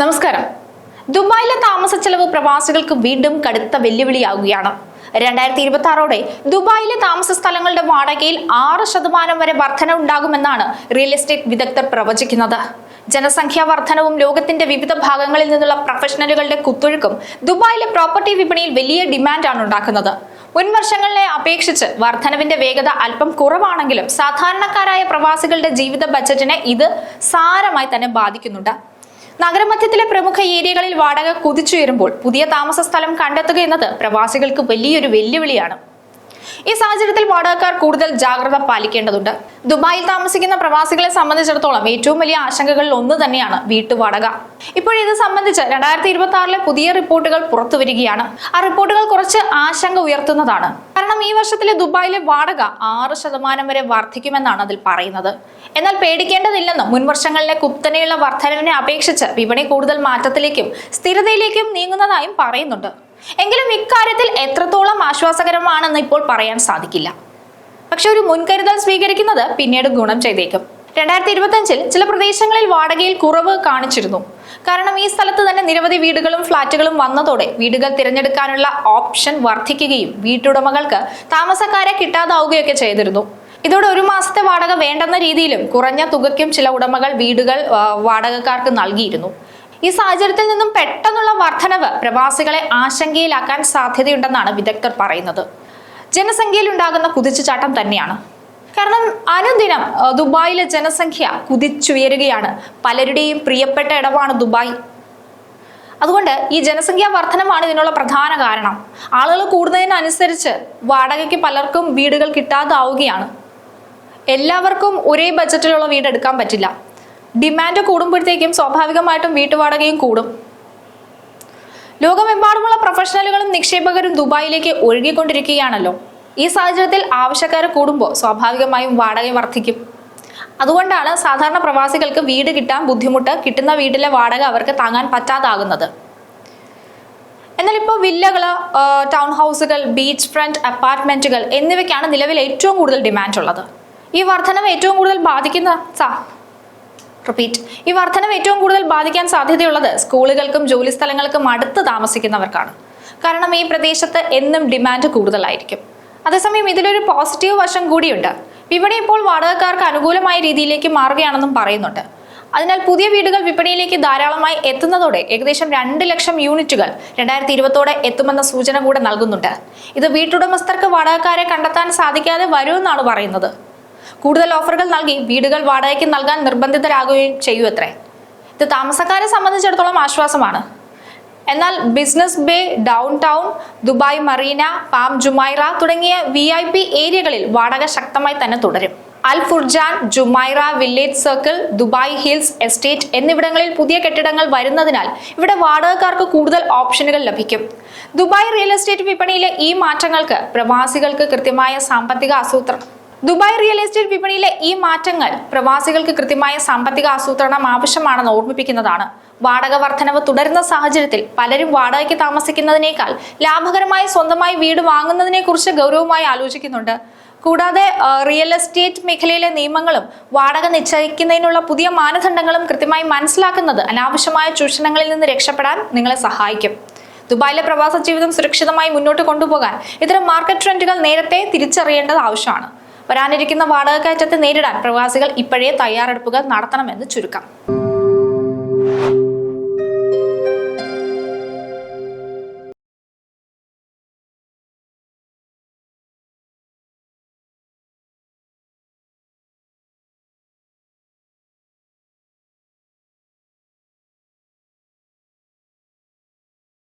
നമസ്കാരം. ദുബായിലെ താമസ ചെലവ് പ്രവാസികൾക്ക് വീണ്ടും കടുത്ത വെല്ലുവിളിയാവുകയാണ്. രണ്ടായിരത്തി ഇരുപത്തി ആറോടെ ദുബായിലെ താമസ സ്ഥലങ്ങളുടെ വാടകയിൽ ആറ് ശതമാനം വരെ വർധന ഉണ്ടാകുമെന്നാണ് റിയൽ എസ്റ്റേറ്റ് വിദഗ്ധർ പ്രവചിക്കുന്നത്. ജനസംഖ്യാ വർധനവും ലോകത്തിന്റെ വിവിധ ഭാഗങ്ങളിൽ നിന്നുള്ള പ്രൊഫഷണലുകളുടെ കുത്തൊഴുക്കും ദുബായിലെ പ്രോപ്പർട്ടി വിപണിയിൽ വലിയ ഡിമാൻഡാണ് ഉണ്ടാക്കുന്നത്. മുൻ വർഷങ്ങളിലെ അപേക്ഷിച്ച് വർധനവിന്റെ വേഗത അല്പം കുറവാണെങ്കിലും സാധാരണക്കാരായ പ്രവാസികളുടെ ജീവിത ബജറ്റിനെ ഇത് സാരമായി തന്നെ ബാധിക്കുന്നുണ്ട്. നഗരമധ്യത്തിലെ പ്രമുഖ ഏരിയകളിൽ വാടക കുതിച്ചുയരുമ്പോൾ പുതിയ താമസ സ്ഥലം കണ്ടെത്തുക എന്നത് പ്രവാസികൾക്ക് വലിയൊരു വെല്ലുവിളിയാണ്. ഈ സാഹചര്യത്തിൽ വാടകക്കാർ കൂടുതൽ ജാഗ്രത പാലിക്കേണ്ടതുണ്ട്. ദുബായിൽ താമസിക്കുന്ന പ്രവാസികളെ സംബന്ധിച്ചിടത്തോളം ഏറ്റവും വലിയ ആശങ്കകളിൽ ഒന്ന് തന്നെയാണ് വീട്ടുവാടക. ഇപ്പോൾ ഇത് സംബന്ധിച്ച് രണ്ടായിരത്തി ഇരുപത്തി ആറിലെ പുതിയ റിപ്പോർട്ടുകൾ പുറത്തു വരികയാണ്. ആ റിപ്പോർട്ടുകൾ കുറച്ച് ആശങ്ക ഉയർത്തുന്നതാണ്. കാരണം ഈ വർഷത്തിലെ ദുബായിലെ വാടക ആറ് ശതമാനം വരെ വർദ്ധിക്കുമെന്നാണ് അതിൽ പറയുന്നത്. എന്നാൽ പേടിക്കേണ്ടതില്ലെന്നും മുൻ വർഷങ്ങളിലെ കുത്തനെയുള്ള വർധനവിനെ അപേക്ഷിച്ച് വിപണി കൂടുതൽ മാറ്റത്തിലേക്കും സ്ഥിരതയിലേക്കും നീങ്ങുന്നതായും പറയുന്നുണ്ട്. എങ്കിലും ഇക്കാര്യത്തിൽ എത്രത്തോളം ആശ്വാസകരമാണെന്ന് ഇപ്പോൾ പറയാൻ സാധിക്കില്ല. പക്ഷെ ഒരു മുൻകരുതൽ സ്വീകരിക്കുന്നത് പിന്നീട് ഗുണം ചെയ്തേക്കും. രണ്ടായിരത്തി ഇരുപത്തഞ്ചിൽ ചില പ്രദേശങ്ങളിൽ വാടകയിൽ കുറവ് കാണിച്ചിരുന്നു. കാരണം ഈ സ്ഥലത്ത് തന്നെ നിരവധി വീടുകളും ഫ്ളാറ്റുകളും വന്നതോടെ വീടുകൾ തിരഞ്ഞെടുക്കാനുള്ള ഓപ്ഷൻ വർദ്ധിക്കുകയും വീട്ടുടമകൾക്ക് താമസക്കാരെ കിട്ടാതാവുകയൊക്കെ ചെയ്തിരുന്നു. ഇതോടെ ഒരു മാസത്തെ വാടക വേണ്ടെന്ന രീതിയിലും കുറഞ്ഞ തുകയ്ക്കും ചില ഉടമകൾ വീടുകൾ വാടകക്കാർക്ക് നൽകിയിരുന്നു. ഈ സാഹചര്യത്തിൽ നിന്നും പെട്ടെന്നുള്ള വർധനവ് പ്രവാസികളെ ആശങ്കയിലാക്കാൻ സാധ്യതയുണ്ടെന്നാണ് വിദഗ്ധർ പറയുന്നത്. ജനസംഖ്യയിൽ ഉണ്ടാകുന്ന കുതിച്ചുചാട്ടം തന്നെയാണ്. കാരണം അനുദിനം ദുബായിലെ ജനസംഖ്യ കുതിച്ചുയരുകയാണ്. പലരുടെയും പ്രിയപ്പെട്ട ഇടമാണ് ദുബായ്. അതുകൊണ്ട് ഈ ജനസംഖ്യാ വർധനമാണ് ഇതിനുള്ള പ്രധാന കാരണം. ആളുകൾ കൂടുന്നതിനനുസരിച്ച് വാടകയ്ക്ക് പലർക്കും വീടുകൾ കിട്ടാതാവുകയാണ്. എല്ലാവർക്കും ഒരേ ബജറ്റിലുള്ള വീട് എടുക്കാൻ പറ്റില്ല. ഡിമാൻഡ് കൂടുമ്പോഴത്തേക്കും സ്വാഭാവികമായിട്ടും വീട്ടുവാടകയും കൂടും. ലോകമെമ്പാടുമുള്ള പ്രൊഫഷണലുകളും നിക്ഷേപകരും ദുബായിലേക്ക് ഒഴുകിക്കൊണ്ടിരിക്കുകയാണല്ലോ. ഈ സാഹചര്യത്തിൽ ആവശ്യക്കാർ കൂടുമ്പോൾ സ്വാഭാവികമായും വാടക വർദ്ധിക്കും. അതുകൊണ്ടാണ് സാധാരണ പ്രവാസികൾക്ക് വീട് കിട്ടാൻ ബുദ്ധിമുട്ട് കിട്ടുന്ന വീട്ടിലെ വാടക അവർക്ക് താങ്ങാൻ പറ്റാതാകുന്നത്. എന്നാൽ ഇപ്പോൾ വില്ലകൾ ടൗൺ ഹൗസുകൾ ബീച്ച് ഫ്രണ്ട് അപ്പാർട്ട്മെന്റുകൾ എന്നിവയ്ക്കാണ് നിലവിൽ ഏറ്റവും കൂടുതൽ ഡിമാൻഡ് ഉള്ളത്. ഈ വർധനം ഏറ്റവും കൂടുതൽ ബാധിക്കുന്ന സാ റിപ്പീറ്റ് ഈ വർധനം ഏറ്റവും കൂടുതൽ ബാധിക്കാൻ സാധ്യതയുള്ളത് സ്കൂളുകൾക്കും ജോലി സ്ഥലങ്ങൾക്കും അടുത്ത് താമസിക്കുന്നവർക്കാണ്. കാരണം ഈ പ്രദേശത്ത് എന്നും ഡിമാൻഡ് കൂടുതലായിരിക്കും. അതേസമയം ഇതിലൊരു പോസിറ്റീവ് വശം കൂടിയുണ്ട്. വിപണി ഇപ്പോൾ വാടകക്കാർക്ക് അനുകൂലമായ രീതിയിലേക്ക് മാറുകയാണെന്നും പറയുന്നുണ്ട്. അതിനാൽ പുതിയ വീടുകൾ വിപണിയിലേക്ക് ധാരാളമായി എത്തുന്നതോടെ ഏകദേശം രണ്ട് ലക്ഷം യൂണിറ്റുകൾ രണ്ടായിരത്തി ഇരുപത്തോടെ എത്തുമെന്ന സൂചന കൂടെ നൽകുന്നുണ്ട്. ഇത് വീട്ടുടമസ്ഥർക്ക് വാടകക്കാരെ കണ്ടെത്താൻ സാധിക്കാതെ വരുമെന്നാണ് പറയുന്നത്. കൂടുതൽ ഓഫറുകൾ നൽകി വീടുകൾ വാടകയ്ക്ക് നൽകാൻ നിർബന്ധിതരാകുകയും ചെയ്യുമത്രേ ഇത് താമസക്കാരെ സംബന്ധിച്ചിടത്തോളം ആശ്വാസമാണ്. എന്നാൽ business bay downtown Dubai marina palm Jumeirah തുടങ്ങിയ വി ഐ പി ഏരിയകളിൽ വാടക ശക്തമായി തന്നെ തുടരും. Al Furjan Jumeirah village circle Dubai hills estate എന്നിവിടങ്ങളിൽ പുതിയ കെട്ടിടങ്ങൾ വരുന്നതിനാൽ ഇവിടെ വാടകക്കാർക്ക് കൂടുതൽ ഓപ്ഷനുകൾ ലഭിക്കും. ദുബായ് റിയൽ എസ്റ്റേറ്റ് വിപണിയിലെ ഈ മാറ്റങ്ങൾക്ക് പ്രവാസികൾക്ക് കൃത്യമായ സാമ്പത്തിക ആസൂത്രണം. ദുബായ് റിയൽ എസ്റ്റേറ്റ് വിപണിയിലെ ഈ മാറ്റങ്ങൾ പ്രവാസികൾക്ക് കൃത്യമായ സാമ്പത്തിക ആസൂത്രണം ആവശ്യമാണെന്ന് ഓർമ്മിപ്പിക്കുന്നതാണ്. വാടക വർധനവ് തുടരുന്ന സാഹചര്യത്തിൽ പലരും വാടകയ്ക്ക് താമസിക്കുന്നതിനേക്കാൾ ലാഭകരമായി സ്വന്തമായി വീട് വാങ്ങുന്നതിനെ കുറിച്ച് ഗൗരവമായി ആലോചിക്കുന്നുണ്ട്. കൂടാതെ റിയൽ എസ്റ്റേറ്റ് മേഖലയിലെ നിയമങ്ങളും വാടക നിശ്ചയിക്കുന്നതിനുള്ള പുതിയ മാനദണ്ഡങ്ങളും കൃത്യമായി മനസ്സിലാക്കുന്നത് അനാവശ്യമായ ചൂഷണങ്ങളിൽ നിന്ന് രക്ഷപ്പെടാൻ നിങ്ങളെ സഹായിക്കും. ദുബായിലെ പ്രവാസ ജീവിതം സുരക്ഷിതമായി മുന്നോട്ട് കൊണ്ടുപോകാൻ ഇത്തരം മാർക്കറ്റ് ട്രെൻഡുകൾ നേരത്തെ തിരിച്ചറിയേണ്ടത് ആവശ്യമാണ്. വരാനിരിക്കുന്ന വാടക കയറ്റത്തെ നേരിടാൻ പ്രവാസികൾ ഇപ്പോഴേ തയ്യാറെടുപ്പുകൾ നടത്തണമെന്ന് ചുരുക്കം.